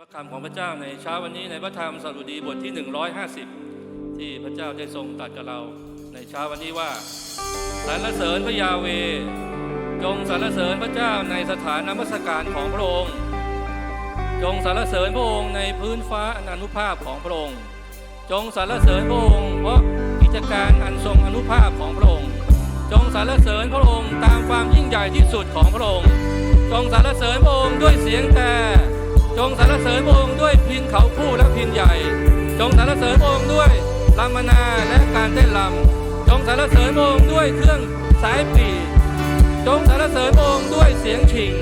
พระคำของพระเจ้าในเช้าวันนี้ในพระธรรมสดุดีบทที่ 150 ที่พระเจ้าได้ทรงตัดกับเราในเช้าวันนี้ว่าสรรเสริญพระยาเว จงสรรเสริญพระเจ้าในสถานนมัสการของพระองค์ จงสรรเสริญพระองค์ในพื้นฟ้าอนอนุภาพของพระองค์ จงสรรเสริญพระองค์เพราะกิจการอันทรงอนุภาพของพระองค์ จงสรรเสริญพระองค์ตามความยิ่งใหญ่ที่สุดของพระองค์ จงสรรเสริญพระองค์ด้วยเสียงแต่ จงสรรเสริญพระองค์ด้วยพินเขาคู่และพินใหญ่ จงสรรเสริญพระองค์ด้วยลามนาและการเต้นลำจงสรรเสริญพระองค์ด้วยเครื่องสายปีจงสรรเสริญพระองค์ด้วยเสียงฉิง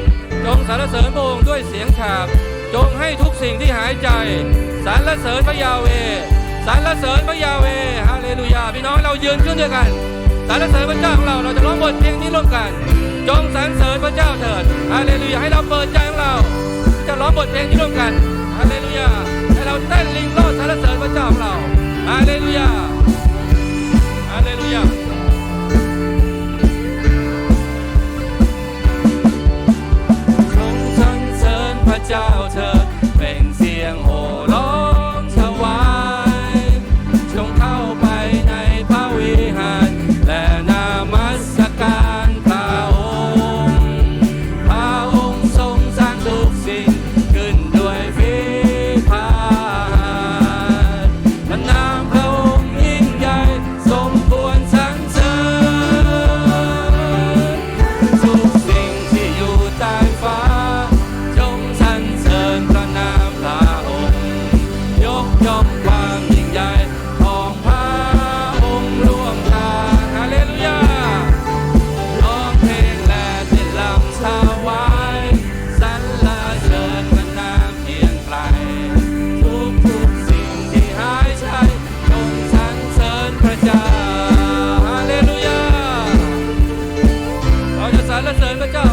จงสรรเสริญพระองค์ด้วยเสียงฉาบ จงให้ทุกสิ่งที่หายใจสรรเสริญพระยาเวสรรเสริญพระยาเวฮาเลลูยาพี่น้องเรายืนขึ้นด้วยกันสรรเสริญพระเจ้าของเราเราจะร้องบทเพลงนี้ร่วมกัน จงสรรเสริญพระเจ้าเถิดฮาเลลูยาให้เราเปิดใจ พร้องบทเพลงนี้ร่วมกันฮาเลลูยาให้เราเต้นลิงโลดสรรเสริญพระเจ้าของเราฮาเลลูยาฮาเลลูยาจงสรรเสริญพระเจ้าเธอ Lên.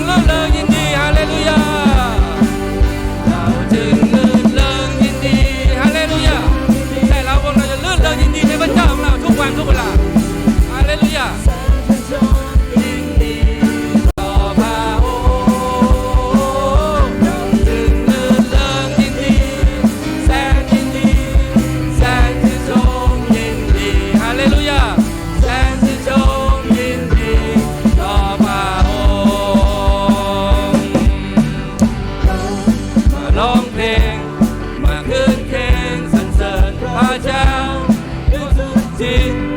Hallelujah. did.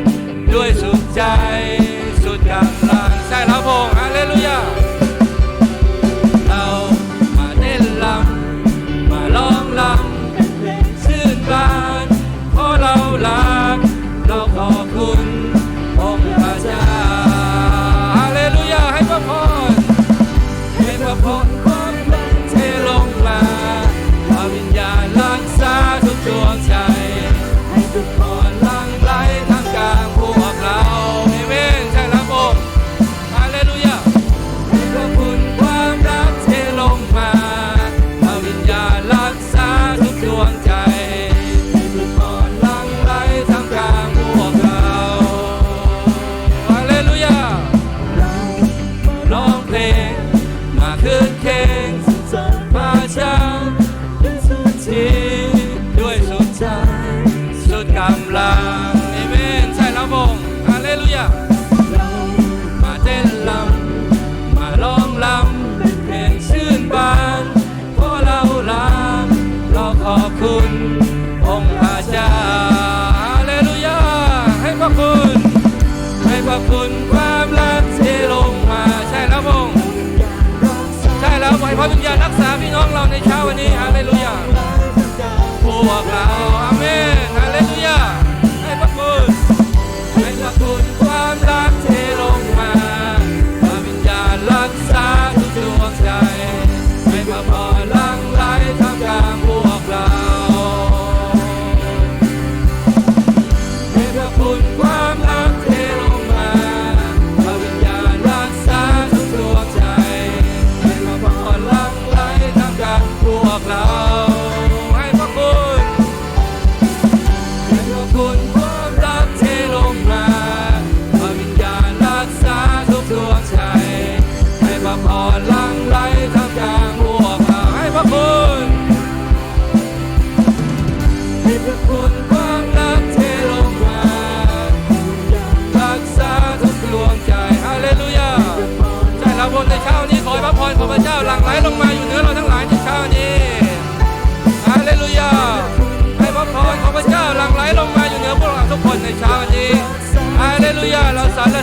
ระคุณความรักที่ลงมา ใช่แล้วพงค์ใช่แล้วไห้พระวิญญาณรักษาพี่น้องเราในเช้าวันนี้ฮาเลลูยาพวกเรา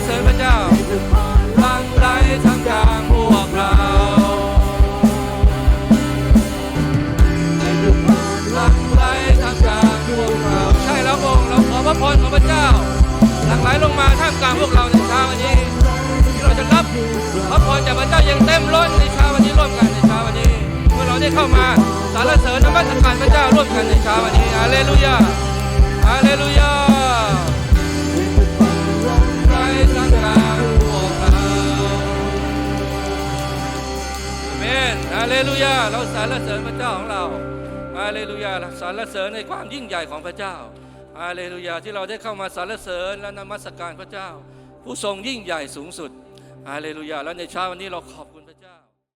เสริญพระเจ้าหลั่งไหลทั้งกลางพวกเราหลั่งไหลทั้งกลางพวกเรา ใช่แล้วพระองค์เราขอพระพรของพระเจ้าหลั่งไหลลงมาท่ามกลางพวกเราในเช้าวันนี้ที่เราจะรับพระพรจากพระเจ้าอย่างเต็มล้นในเช้าวันนี้ร่วมกันในเช้าวันนี้เมื่อเราได้เข้ามาสรรเสริญนมัสการพระเจ้าร่วมกันในเช้าวันนี้ฮาเลลูยาฮาเลลูยา เลลูยา เราสรรเสริญพระเจ้าของเราฮาเลลูยาสรรเสริญในความยิ่งใหญ่ของพระเจ้าฮาเลลูยาที่เราได้เข้ามาสรรเสริญและนมัสการพระเจ้า ผู้ทรงยิ่งใหญ่สูงสุดฮาเลลูยาแล้วในเช้าวันนี้เราขอบคุณ